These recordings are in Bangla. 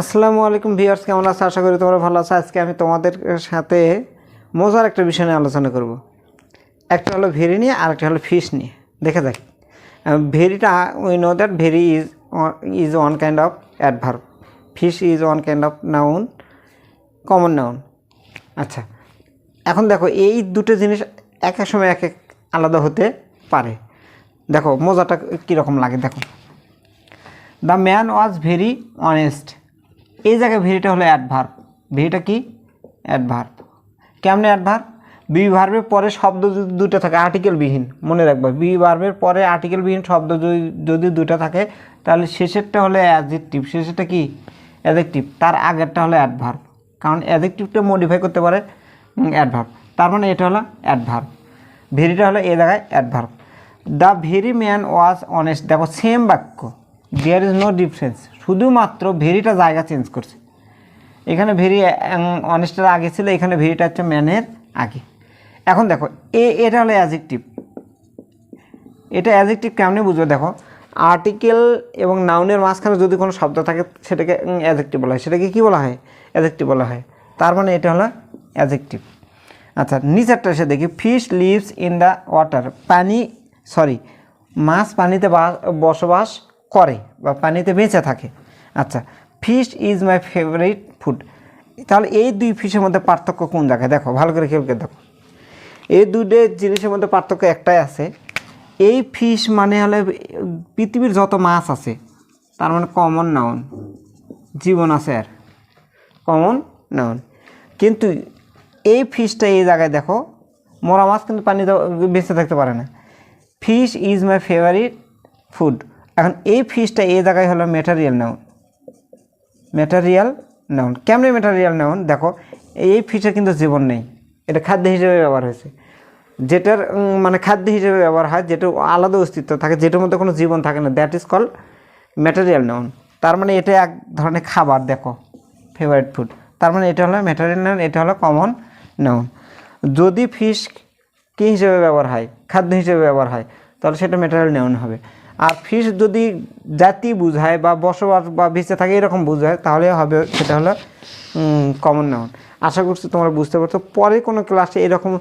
আসসালামু আলাইকুম ভিউয়ার্স, কেমন আছো? আশা করি তোমরা ভালো আছো। আজকে আমি তোমাদের সাথে মজার একটা বিষয় নিয়ে আলোচনা করব। একটা হলো ভেরি নিয়ে, আর একটা হলো ফিশ নিয়ে। দেখা যাক। ভেরিটা we know that very is is one kind of adverb fish is one kind of noun common noun আচ্ছা এখন দেখো, এই দুটো জিনিস এক এক সময় এক এক আলাদা হতে পারে। দেখো, মজাটা কীরকম লাগে, দেখো। The man was very honest এই জায়গায় ভেরিটা হলো অ্যাডভার্ব ভেরিটা কি? অ্যাডভার্ব কেমনে অ্যাডভার্ব বি ভার্বের পরে শব্দ যদি দুটো থাকে আর্টিকেলবিহীন মনে রাখবা। বি ভার্বের পরে আর্টিকেলবিহীন শব্দ যদি দুটো থাকে, তাহলে শেষেরটা হলো অ্যাজেক্টিভ শেষেরটা কি? অ্যাজেক্টিভ তার আগেরটা হলো অ্যাডভার্ব কারণ অ্যাজেক্টিভটা মডিফাই করতে পারে অ্যাডভার্ব তার মানে এটা হলো অ্যাডভার্ব ভেরিটা হলো এ জায়গায় adverb the very man was honest দেখো সেম বাক্য। দেয়ার ইজ নো ডিফারেন্স শুধুমাত্র ভেরিটা জায়গা চেঞ্জ করছে। এখানে ভেরি অনেস্টের আগে ছিল, এখানে ভেরিটা হচ্ছে ম্যানের আগে। এখন দেখো, এ, এটা হলো অ্যাজেক্টিভ এটা অ্যাজেক্টিভ কেমনি বুঝবে দেখো? আর্টিকেল এবং নাউনের মাঝখানে যদি কোনো শব্দ থাকে, সেটাকে অ্যাজেক্টিভ বলা হয়। সেটাকে কী বলা হয়? অ্যাজেক্টিভ বলা হয়। তার মানে এটা হলো অ্যাজেক্টিভ আচ্ছা নিচেরটা এসে দেখি। Fish lives in the water পানি সরি মাছ পানিতে বসবাস করে বা পানিতে বেঁচে থাকে। আচ্ছা fish is my favourite food তাহলে এই দুই ফিশের মধ্যে পার্থক্য কোন জায়গায়? দেখো, ভালো করে খেয়ে দেখো। এই দুটো জিনিসের মধ্যে পার্থক্য একটাই আছে। এই ফিশ মানে হলে পৃথিবীর যত মাছ আছে, তার মানে কমন নাউন জীবন আছে আর। কমন নাউন কিন্তু এই ফিশটা এই জায়গায় দেখো, মরা মাছ কিন্তু পানিতে বেঁচে থাকতে পারে না। Fish is my favourite food এখন এই ফিশটা এই জায়গায় হলো ম্যাটারিয়াল নাউন ম্যাটারিয়াল নাউন কেমনে ম্যাটারিয়াল নাউন দেখো, এই ফিশের কিন্তু জীবন নেই। এটা খাদ্য হিসেবে ব্যবহার হয়েছে। যেটার মানে খাদ্য হিসেবে ব্যবহার হয়, যেটা আলাদা অস্তিত্ব থাকে, যেটার মধ্যে কোনো জীবন থাকে না। That is call material noun তার মানে এটা এক ধরনের খাবার, দেখো ফেভারিট ফুড তার মানে এটা হলো ম্যাটেরিয়াল নাউন এটা হলো কমন নাউন যদি ফিশ কী হিসেবে ব্যবহার হয়? খাদ্য হিসেবে ব্যবহার হয়। তাহলে সেটা ম্যাটেরিয়াল নেওয়ান হবে। আর ফিস যদি জাতি বুঝায় বা বসবাস বা ভিসে থাকে এরকম বুঝায়, তাহলে হবে সেটা হলো কমন নাউন আশা করছি তোমরা বুঝতে পারছ। পরে কোনো ক্লাসে এরকম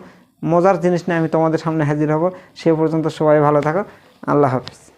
মজার জিনিস নিয়ে আমি তোমাদের সামনে হাজির হব। সে পর্যন্ত সবাই ভালো থাকো। আল্লাহ হাফিজ।